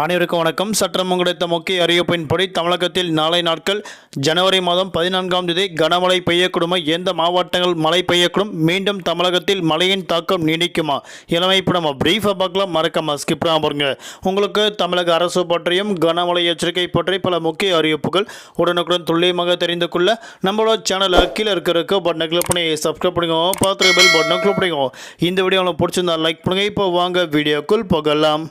அனைவருக்கும் வணக்கம். சற்றம் கிடைத்த முக்கிய அறிவிப்பின்படி தமிழகத்தில் நாளை நாட்கள் ஜனவரி மாதம் பதினான்காம் தேதி கனமழை பெய்யக்கூடுமா. எந்த மாவட்டங்கள் மழை பெய்யக்கூடும். மீண்டும் தமிழகத்தில் மழையின் தாக்கம் நீடிக்குமா? இளமை இப்போ நம்ம பிரீஃபாக பார்க்கலாம். மறக்காம ஸ்கிப் பாருங்க. உங்களுக்கு தமிழக அரசு பற்றியும் கனமழை எச்சரிக்கை பற்றி பல முக்கிய அறிவிப்புகள் உடனுக்குடன் துல்லியமாக தெரிந்து கொள்ள நம்மளோட சேனல் கீழே இருக்கிற பட்டனை கிளிக் பண்ணி சப்ஸ்கிரைப் பண்ணிக்கோங்க பார்த்து பெல் பட்டனை கிளிக் பண்ணிக்கோங்க இந்த வீடியோ உங்களுக்கு பிடிச்சிருந்தா லைக் பண்ணுங்க. இப்போ வாங்க வீடியோக்குள் போகலாம்.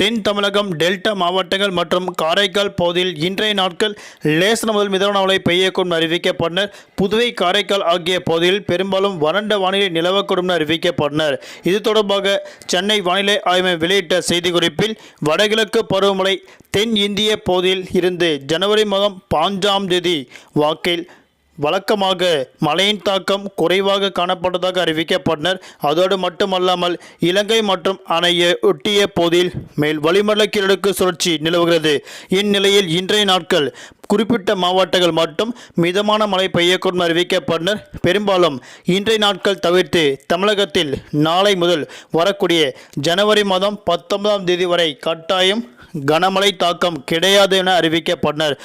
தென் தமிழகம் டெல்டா மாவட்டங்கள் மற்றும் காரைக்கால் பகுதியில் இன்றைய நாட்கள் லேசன முதல் மிதமான மழை பெய்யக்கூடும் அறிவிக்கப்பட்டனர். புதுவை காரைக்கால் ஆகிய பகுதியில் பெரும்பாலும் வறண்ட வானிலை நிலவக்கூடும் அறிவிக்கப்பட்டனர். இது தொடர்பாக சென்னை வானிலை ஆய்வு மையம் வெளியிட்ட செய்திக்குறிப்பில் வடகிழக்கு பருவமழை தென் இந்திய பகுதியில் இருந்து ஜனவரி மாதம் பாஞ்சாம் தேதி வாக்கில் வழக்கமாக மழையின் தாக்கம் குறைவாக காணப்பட்டதாக அறிவிக்கப்பட்டனர். அதோடு மட்டுமல்லாமல் இலங்கை மற்றும் அணையை ஒட்டிய போதில் மேல் வளிமண்டல கிழக்கு சுழற்சி நிலவுகிறது. இந்நிலையில் இன்றைய நாட்கள் குறிப்பிட்ட மாவட்டங்கள் மட்டும் மிதமான மழை பெய்யக்கூடும் அறிவிக்கப்பட்டனர். பெரும்பாலும் இன்றைய நாட்கள் தவிர்த்து தமிழகத்தில் நாளை முதல் வரக்கூடிய ஜனவரி மாதம் பத்தொன்பதாம் தேதி வரை கட்டாயம் கனமழை தாக்கம் கிடையாது என அறிவிக்கப்பட்டனர்.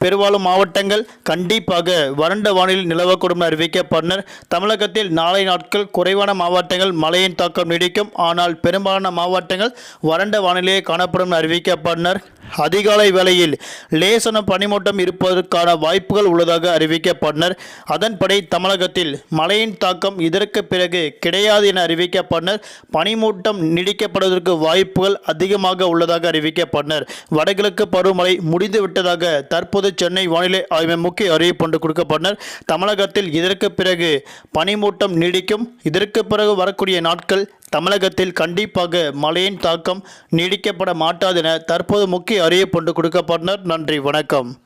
பெரும்பாலும் மாவட்டங்கள் கண்டிப்பாக வறண்ட வானிலை நிலவக்கூடும் அறிவிக்க அறிவிக்கப்பட்டனர் தமிழகத்தில் நாளை நாட்கள் குறைவான மாவட்டங்கள் மழையின் தாக்கம் நீடிக்கும். ஆனால் பெரும்பாலான மாவட்டங்கள் வறண்ட வானிலையே காணப்படும் அறிவிக்க அறிவிக்கப்பட்டனர் அதிகாலை வேளையில் லேசன பனிமூட்டம் இருப்பதற்கான வாய்ப்புகள் உள்ளதாக அறிவிக்கப்பட்டனர் அதன்படி தமிழகத்தில் மழையின் தாக்கம் இதற்கு பிறகு கிடையாது என அறிவிக்கப்பட்டனர் பனிமூட்டம் நீடிக்கப்படுவதற்கு வாய்ப்புகள் அதிகமாக உள்ளதாக அறிவிக்கப்பட்டனர் வடகிழக்கு பருவமழை முடிந்துவிட்டதாக தற்போது சென்னை வானிலை ஆய்வு முக்கிய அறிவிப்பு ஒன்று கொடுக்கப்பட்டனர். தமிழகத்தில் இதற்கு பிறகு பனிமூட்டம் நீடிக்கும். இதற்கு பிறகு வரக்கூடிய நாட்கள் தமிழகத்தில் கண்டிப்பாக மழையின் தாக்கம் நீடிக்கப்பட மாட்டாது என தற்போது முக்கிய அறிவிப்பு ஒன்று கொடுக்கப்பட்டனர். நன்றி வணக்கம்.